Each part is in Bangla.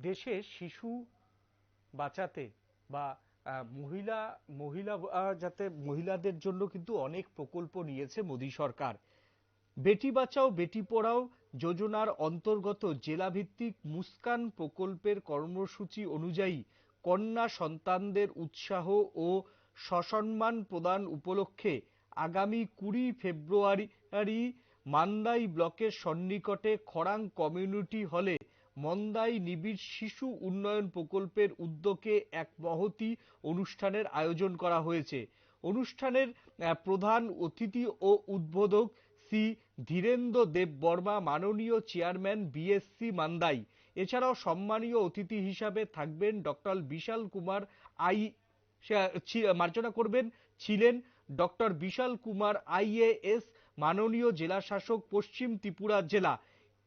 দেশে শিশু বাঁচাতে বা মহিলা মহিলা যাতে মহিলাদের জন্য কিন্তু অনেক প্রকল্প নিয়েছে মোদী সরকার। বেটি বাঁচাও, বেটি পড়াও যোজনার অন্তর্গত জেলাভিত্তিক মুস্কান প্রকল্পের কর্মসূচি অনুযায়ী কন্যা সন্তানদের উৎসাহ ও সসম্মান প্রদান উপলক্ষে আগামী কুড়ি ফেব্রুয়ারি মান্দাই ব্লকের সন্নিকটে খরাং কমিউনিটি হলে মন্দাই নিবিড় শিশু উন্নয়ন প্রকল্পের উদ্যোগে এক মহতি অনুষ্ঠানের আয়োজন করা হয়েছে। অনুষ্ঠানের প্রধান অতিথি ও উদ্বোধক শ্রী ধীরেন্দ্র দেব বর্মা, মাননীয় চেয়ারম্যান বিএসসি মান্দাই। এছাড়াও সম্মানীয় অতিথি হিসাবে থাকবেন ডক্টর বিশাল কুমার আই মার্জনা করবেন, ছিলেন ডক্টর বিশাল কুমার আইএএস মাননীয় জেলা শাসক, পশ্চিম ত্রিপুরা জেলা।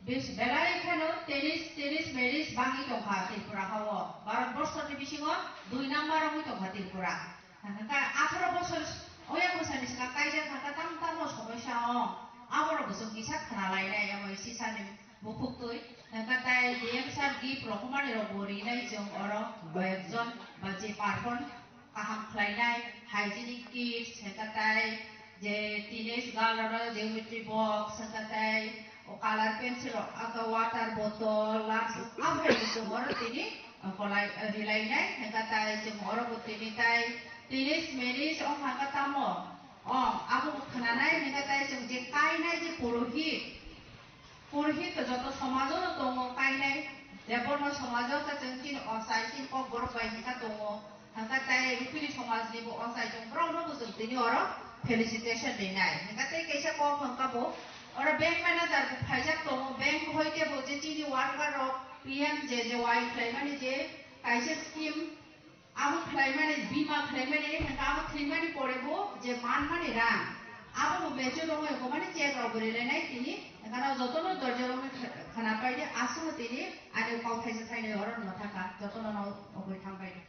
বেলাৰিখানো টেনিছ টেনিছ মেৰিজ ভাঙি টকাটিৰ পৰা হ'ব ভাৰতবৰ্ষৰ বিচিঙত দুই নম্বৰ হৈ টকাটিৰ পৰা আঠৰ বছৰ অয়া পইচা নিচিনা কাইজা থকা তাম তাম সমস্যা অঁ আমাৰ বছৰ কিছা খানা লাই নাই মই মুখুক তৈ তাই ডি এম ছাৰ কি প্ৰসমানী জং অৰ একজন বা যি পাৰ্কন কাহাম খাই নাই হাইজেনিক কিটছ যে টিনেজ গাৰ্লৰ জিঅ'মেট্ৰি বক্স তেনেকুৱা কালার পেন্সিল ওয়াটার বোতল আফেল মর তিনি কলাই রিলাই নাই, হেঙ্গা তাই যে মর তিনি তাই, তিরিশ মেরিশ ও হাঙ্গা তাম। অ আবু খানানাই হেঙ্গা তাই যে কাই নাই যে পুরোহিত। পুরোহিত যত সমাজও দङ কাই নাই। দেবর্ণ সমাজও চিন অসাই চিন কক হেঙ্গা দङ হেঙ্গা তাই রুপিলি সমাজ নিব অসাই চং ব্রহ্ম তিনি অর ফেলিসিটেশন দিনাই। হেঙ্গা তাই কেসা কম হেঙ্গা বো ওরা ব্যাংক ম্যানেজার ফাইজার তো ব্যাংক হইতে বলছে চিনি ওয়ার্কার অফ পিএম যে যে ওয়াই ফ্লাই মানে যে কাইসে স্কিম আবু ফ্লাই মানে বিমা ফ্লাই মানে হেঁকা আবু ফ্লাই মানে পড়েবো যে মান মানে রান আবু বেচে রঙ এগো মানে চেক অবরেলে নাই তিনি। এখানে যত লোক দরজা রঙে খানা পাইলে আসো তিনি, আরে কম ফাইসে থাইলে অরণ মাথাকা যতন অবরে থাম পাইলে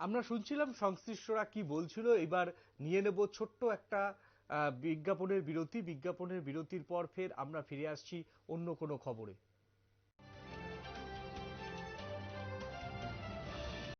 আমরা শুনছিলাম সংশ্লিষ্টরা কি বলছিল, এবার নিয়ে নেব ছোট্ট একটা বিজ্ঞাপনের বিরতি। বিজ্ঞাপনের বিরতির পর ফের আমরা ফিরে আসছি অন্য কোনো খবরে।